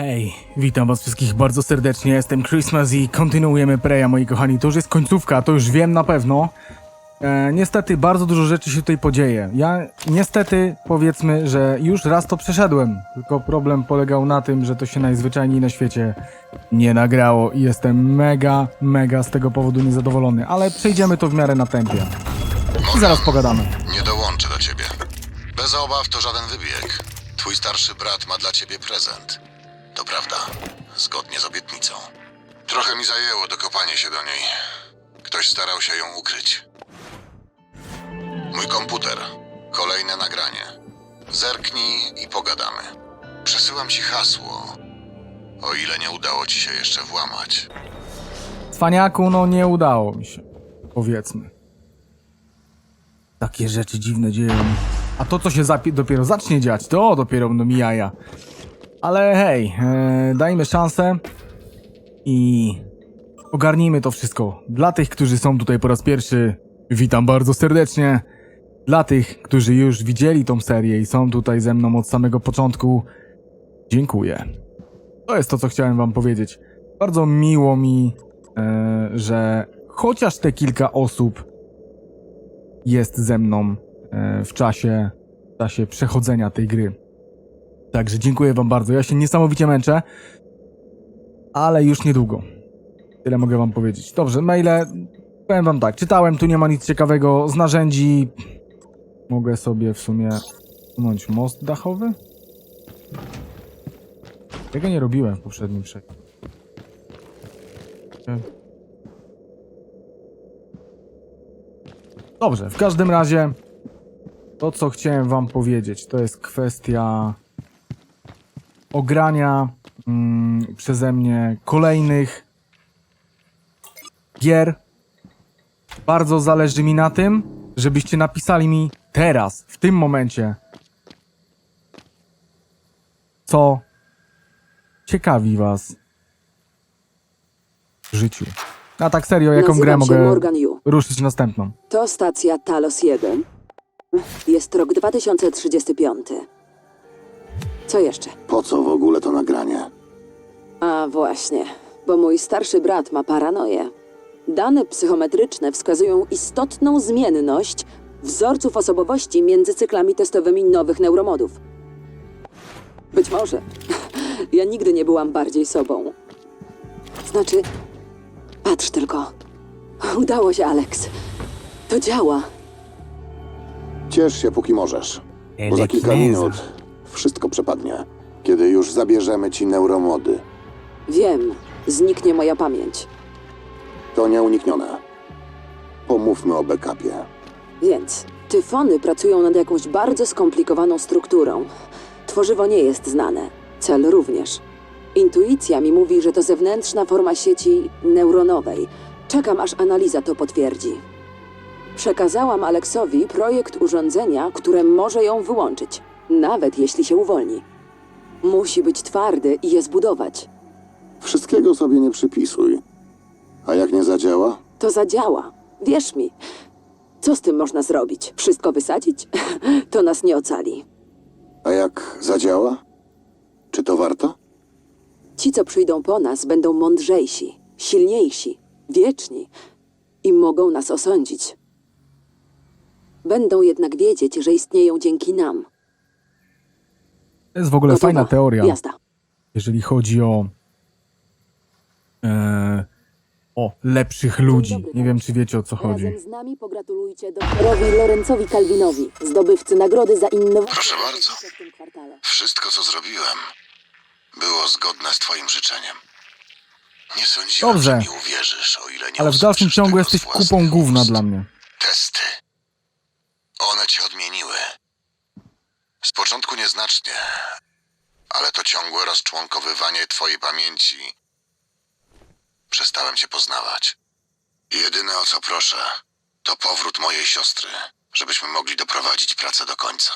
Hej, witam was wszystkich bardzo serdecznie, jestem Christmas i kontynuujemy Preya, moi kochani. To już jest końcówka, to już wiem na pewno. E, niestety bardzo dużo rzeczy się tutaj podzieje. Ja niestety powiedzmy, że już raz to przeszedłem, tylko problem polegał na tym, że to się najzwyczajniej na świecie nie nagrało i jestem mega, mega z tego powodu niezadowolony, ale przejdziemy to w miarę na tempie. I zaraz pogadamy. Nie dołączę do ciebie. Bez obaw to żaden wybieg. Twój starszy brat ma dla ciebie prezent. To prawda, zgodnie z obietnicą. Trochę mi zajęło dokopanie się do niej. Ktoś starał się ją ukryć. Mój komputer. Kolejne nagranie. Zerknij i pogadamy. Przesyłam ci hasło. O ile nie udało ci się jeszcze włamać. Cwaniaku, no nie udało mi się. Powiedzmy. Takie rzeczy dziwne dzieją. A to, co się dopiero zacznie dziać, to dopiero będą mi jaja. Ale hej, e, dajmy szansę i ogarnijmy to wszystko. Dla tych, którzy są tutaj po raz pierwszy, witam bardzo serdecznie. Dla tych, którzy już widzieli tą serię i są tutaj ze mną od samego początku, dziękuję. To jest to, co chciałem wam powiedzieć. Bardzo miło mi, e, że chociaż te kilka osób jest ze mną e, w czasie, w czasie przechodzenia tej gry. Także dziękuję wam bardzo. Ja się niesamowicie męczę, ale już niedługo. Tyle mogę wam powiedzieć. Dobrze, maile. Powiem wam tak, czytałem, tu nie ma nic ciekawego. Z narzędzi mogę sobie w sumie usunąć most dachowy. Tego nie robiłem w poprzednim przejściu. Dobrze, w każdym razie to, co chciałem wam powiedzieć, to jest kwestia ogrania mm, przeze mnie kolejnych gier. Bardzo zależy mi na tym, żebyście napisali mi teraz, w tym momencie, co ciekawi was w życiu. A tak serio, jaką Nazywam grę się mogę Morgan Yu. ruszyć następną? To stacja Talos 1. Jest rok 2035. Co jeszcze? Po co w ogóle to nagranie? A właśnie, bo mój starszy brat ma paranoję. Dane psychometryczne wskazują istotną zmienność wzorców osobowości między cyklami testowymi nowych neuromodów. Być może. Ja nigdy nie byłam bardziej sobą. Znaczy, patrz tylko. Udało się, Alex. To działa. Ciesz się, póki możesz. Bo za kilka minut wszystko przepadnie. Kiedy już zabierzemy ci neuromody. Wiem, zniknie moja pamięć. To nieuniknione. Pomówmy o backupie. Więc tyfony pracują nad jakąś bardzo skomplikowaną strukturą. Tworzywo nie jest znane, cel również. Intuicja mi mówi, że to zewnętrzna forma sieci neuronowej. Czekam, aż analiza to potwierdzi. Przekazałam Aleksowi projekt urządzenia, które może ją wyłączyć, nawet jeśli się uwolni. Musi być twardy i je zbudować. Wszystkiego sobie nie przypisuj. A jak nie zadziała? To zadziała. Wierz mi. Co z tym można zrobić? Wszystko wysadzić? to nas nie ocali. A jak zadziała? Czy to warto? Ci, co przyjdą po nas, będą mądrzejsi, silniejsi, wieczni i mogą nas osądzić. Będą jednak wiedzieć, że istnieją dzięki nam. To jest w ogóle Gotowa? fajna teoria, Jazda. jeżeli chodzi o e, o lepszych ludzi. dobry, Nie wiem, czy wiecie o co chodzi. Razem z nami pogratulujcie doktorowi Lorenzowi Kalwinowi, zdobywcy nagrody za innowacje. Proszę bardzo. w tym kwartale. Wszystko, co zrobiłem, było zgodne z twoim życzeniem. Nie sądziłem, Dobrze. że mi uwierzysz, o ile nie Ale w dalszym usłyszysz ciągu tego jesteś z kupą gówna ust. dla mnie. Testy. One cię odmieniły. Z początku nieznacznie, ale to ciągłe rozczłonkowywanie twojej pamięci. Przestałem cię poznawać. Jedyne o co proszę, to powrót mojej siostry, żebyśmy mogli doprowadzić pracę do końca.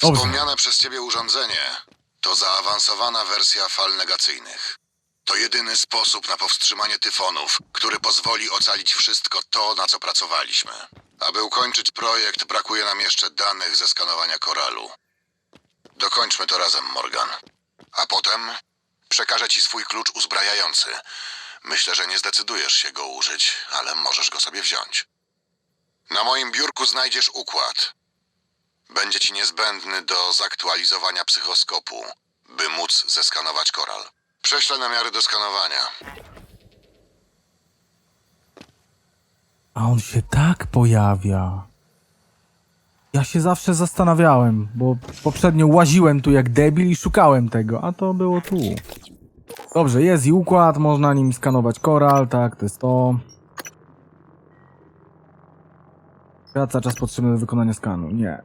Dobrze. Wspomniane przez ciebie urządzenie to zaawansowana wersja fal negacyjnych. To jedyny sposób na powstrzymanie tyfonów, który pozwoli ocalić wszystko to, na co pracowaliśmy. Aby ukończyć projekt, brakuje nam jeszcze danych ze skanowania koralu. Dokończmy to razem, Morgan. A potem przekażę ci swój klucz uzbrajający. Myślę, że nie zdecydujesz się go użyć, ale możesz go sobie wziąć. Na moim biurku znajdziesz układ. Będzie ci niezbędny do zaktualizowania psychoskopu, by móc zeskanować koral. Prześlę namiary do skanowania. A on się tak pojawia. Ja się zawsze zastanawiałem, bo poprzednio łaziłem tu jak debil i szukałem tego, a to było tu. Dobrze, jest i układ, można nim skanować koral, tak, to jest to. Wraca czas potrzebny do wykonania skanu. Nie.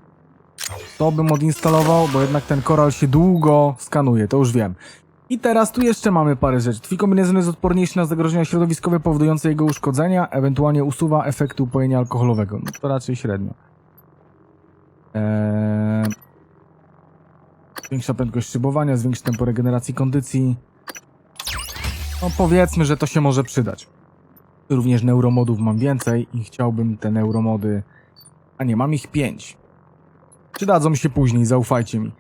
To bym odinstalował, bo jednak ten koral się długo skanuje, to już wiem. I teraz tu jeszcze mamy parę rzeczy. Twój kombinezon jest odporniejszy na zagrożenia środowiskowe powodujące jego uszkodzenia, ewentualnie usuwa efektu upojenia alkoholowego. No to raczej średnio. Eee... Zwiększa prędkość szybowania, zwiększa tempo regeneracji kondycji. No powiedzmy, że to się może przydać. Również neuromodów mam więcej i chciałbym te neuromody... A nie, mam ich pięć. Przydadzą mi się później, zaufajcie mi.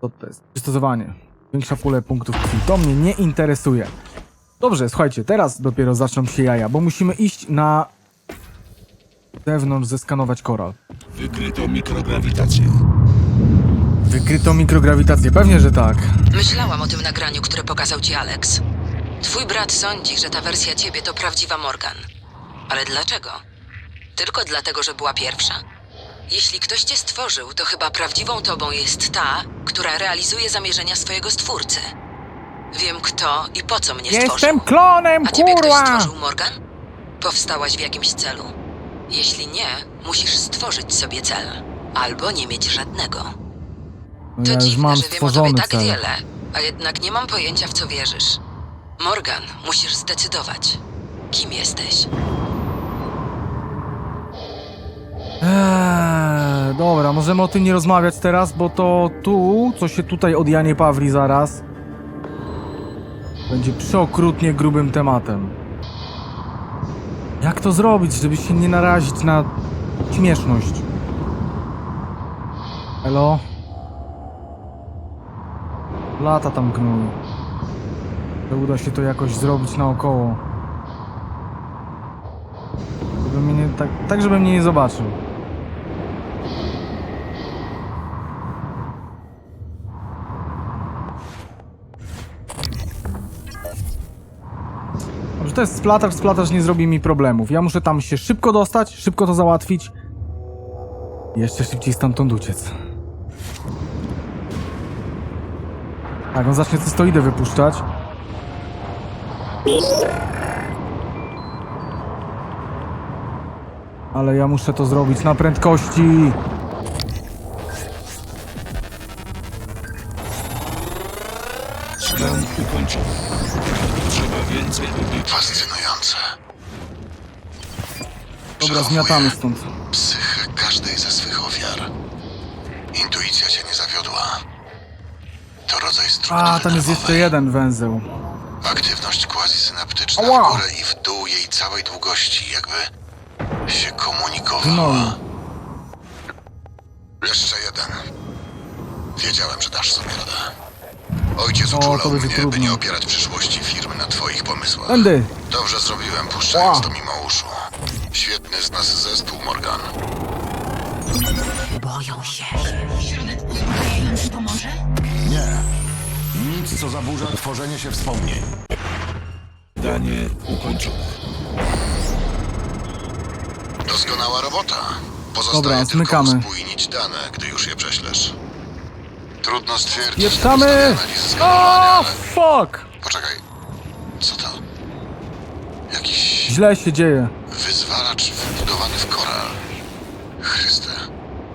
To jest? Przystosowanie. Większa pulę punktów krwi. To mnie nie interesuje. Dobrze, słuchajcie, teraz dopiero zaczną się jaja, bo musimy iść na zewnątrz zeskanować koral. Wykryto mikrograwitację. Wykryto mikrograwitację, pewnie, że tak. Myślałam o tym nagraniu, które pokazał ci Alex. Twój brat sądzi, że ta wersja ciebie to prawdziwa Morgan. Ale dlaczego? Tylko dlatego, że była pierwsza? Jeśli ktoś cię stworzył, to chyba prawdziwą tobą jest ta, która realizuje zamierzenia swojego stwórcy. Wiem kto i po co mnie stworzył. Jestem klonem, A ciebie ktoś kurwa! stworzył, Morgan? Powstałaś w jakimś celu? Jeśli nie, musisz stworzyć sobie cel. Albo nie mieć żadnego. To ja już dziwne, mam że wiem o stworzony tobie tak cel. wiele, a jednak nie mam pojęcia, w co wierzysz. Morgan, musisz zdecydować. Kim jesteś? Dobra, możemy o tym nie rozmawiać teraz, bo to tu, co się tutaj od Janie Pawli zaraz, będzie przeokrutnie grubym tematem. Jak to zrobić, żeby się nie narazić na śmieszność? Elo? Lata tam gnój. To uda się to jakoś zrobić naokoło. Żeby mnie nie, tak, tak, żeby mnie nie zobaczył. To jest splatarz, splatarz nie zrobi mi problemów. Ja muszę tam się szybko dostać, szybko to załatwić. Jeszcze szybciej stamtąd uciec. Tak, on zacznie cystoidę wypuszczać. Ale ja muszę to zrobić na prędkości. Skan ukończony. Trzeba więcej ludzi. Fascynujące. Dobra, zmiatamy stąd. Psychę każdej ze swych ofiar. Intuicja cię nie zawiodła. To rodzaj struktury A, tam jest jeszcze jeden węzeł. Aktywność quasi-synaptyczna Ała! w górę i w dół jej całej długości, jakby się komunikowała. No. Jeszcze jeden. Wiedziałem, że dasz sobie radę. Ojciec O, to uczulał będzie mnie, by trudne. nie opierać przyszłości firmy na twoich pomysłach. Tędy! Dobrze zrobiłem, puszczając Ła. to mimo uszu. Świetny z nas zespół, Morgan. Boją się. Nie. Nic, co zaburza tworzenie się wspomnień. Danie ukończone. Doskonała robota. Pozostaje Dobra, tylko zmykamy. uspójnić dane, gdy już je prześlesz. Trudno stwierdzić Pieprzamy! O, fuck! Poczekaj. Co to? Jakiś Źle się dzieje. wyzwalacz wbudowany w koral. Chryste.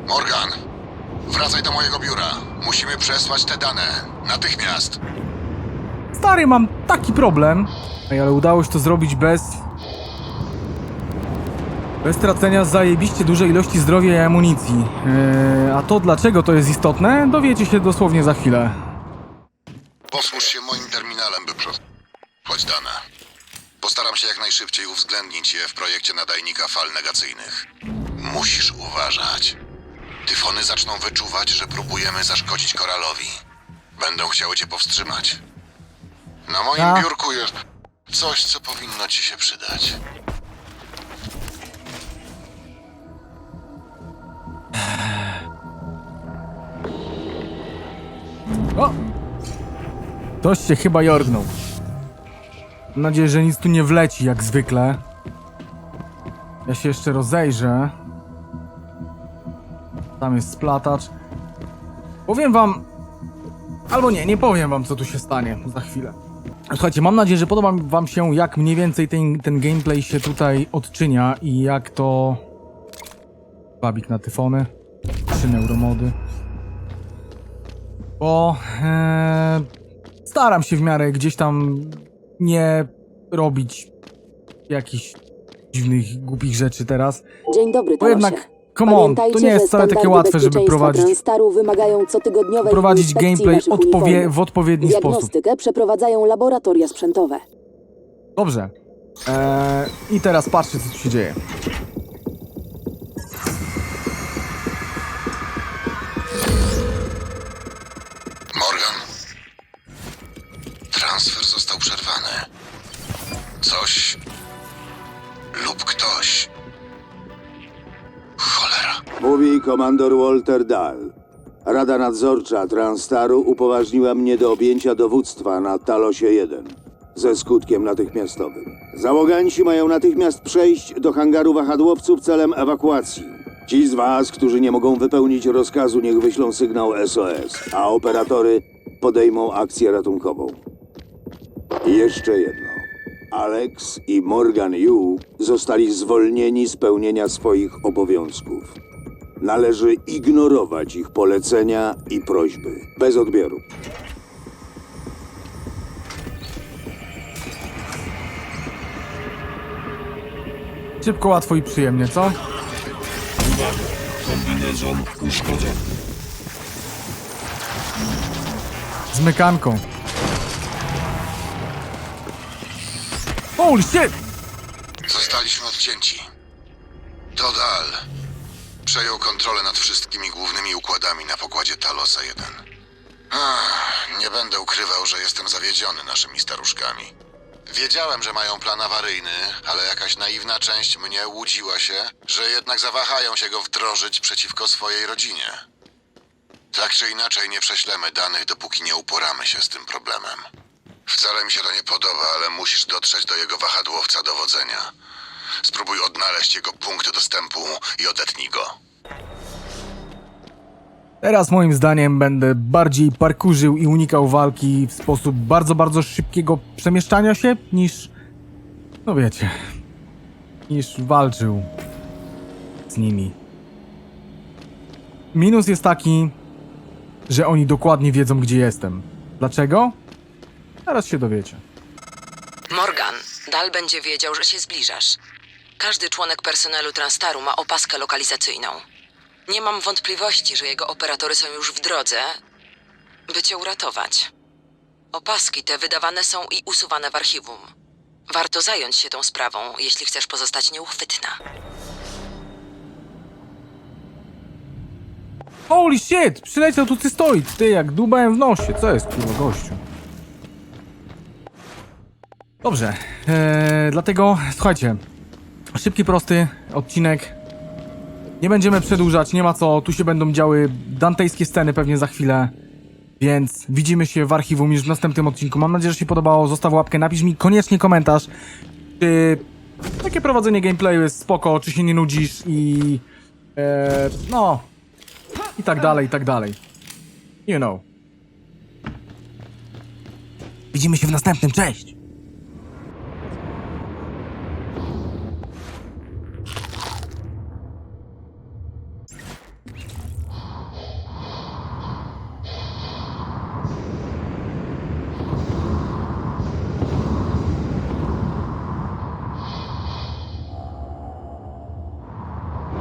Morgan! Wracaj do mojego biura. Musimy przesłać te dane. Natychmiast. Stary, mam taki problem. Ej, ale udało się to zrobić bez... Bez tracenia zajebiście dużej ilości zdrowia i amunicji. Eee, a to dlaczego to jest istotne, dowiecie się dosłownie za chwilę. Posłuż się moim terminalem, by przesłać dane. Postaram się jak najszybciej uwzględnić je w projekcie nadajnika fal negacyjnych. Musisz uważać. Tyfony zaczną wyczuwać, że próbujemy zaszkodzić koralowi. Będą chciały cię powstrzymać. Na moim A? biurku jest coś, co powinno ci się przydać. Ktoś się chyba jorgnął. Mam nadzieję, że nic tu nie wleci, jak zwykle. Ja się jeszcze rozejrzę. Tam jest splatacz. Powiem wam... Albo nie, nie powiem wam, co tu się stanie za chwilę. Słuchajcie, mam nadzieję, że podoba wam się, jak mniej więcej ten, ten gameplay się tutaj odczynia i jak to... Babik na tyfony. Trzy neuromody. Bo e, staram się w miarę gdzieś tam nie robić jakichś dziwnych, głupich rzeczy teraz. Dzień dobry, Bo Talosie. jednak, come on, to nie jest że wcale takie standardy łatwe, żeby bezpieczeństwa prowadzić, Transtaru wymagają cotygodniowej prowadzić inspekcji gameplay naszych odpowie, w odpowiedni sposób. Diagnostykę przeprowadzają laboratoria sprzętowe. Dobrze. E, I teraz patrzcie, co tu się dzieje. Komandor Walter Dahl. Rada nadzorcza Transtaru upoważniła mnie do objęcia dowództwa na Talosie 1 ze skutkiem natychmiastowym. Załoganci mają natychmiast przejść do hangaru wahadłowców celem ewakuacji. Ci z was, którzy nie mogą wypełnić rozkazu, niech wyślą sygnał SOS, a operatory podejmą akcję ratunkową. I jeszcze jedno. Alex i Morgan Yu zostali zwolnieni z pełnienia swoich obowiązków. Należy ignorować ich polecenia i prośby, bez odbioru. Szybko, łatwo i przyjemnie, co? Uwaga! Kombinezon uszkodzony. Z mykanką. Holy shit! Zostaliśmy odcięci. Todal przejął kontrolę nad wszystkimi głównymi układami na pokładzie Talosa 1. Ach, nie będę ukrywał, że jestem zawiedziony naszymi staruszkami. Wiedziałem, że mają plan awaryjny, ale jakaś naiwna część mnie łudziła się, że jednak zawahają się go wdrożyć przeciwko swojej rodzinie. Tak czy inaczej nie prześlemy danych, dopóki nie uporamy się z tym problemem. Wcale mi się to nie podoba, ale musisz dotrzeć do jego wahadłowca dowodzenia. Spróbuj odnaleźć jego punkt dostępu i odetnij go. Teraz moim zdaniem będę bardziej parkurzył i unikał walki w sposób bardzo, bardzo szybkiego przemieszczania się niż, no wiecie, niż walczył z nimi. Minus jest taki, że oni dokładnie wiedzą, gdzie jestem. Dlaczego? Teraz się dowiecie. Morgan, Dal będzie wiedział, że się zbliżasz. Każdy członek personelu Transtaru ma opaskę lokalizacyjną. Nie mam wątpliwości, że jego operatory są już w drodze, by cię uratować. Opaski te wydawane są i usuwane w archiwum. Warto zająć się tą sprawą, jeśli chcesz pozostać nieuchwytna. Holy shit! Przyleciał tu cystoid! Ty, jak dubałem w nosie. Co jest, kurwa, gościu? Dobrze. Eee, dlatego, słuchajcie. Szybki, prosty odcinek. Nie będziemy przedłużać, nie ma co. Tu się będą działy dantejskie sceny pewnie za chwilę. Więc widzimy się w archiwum już w następnym odcinku. Mam nadzieję, że się podobało. Zostaw łapkę, napisz mi koniecznie komentarz. Czy takie prowadzenie gameplayu jest spoko, czy się nie nudzisz i... E, no, i tak dalej, i tak dalej. You know. Widzimy się w następnym, cześć!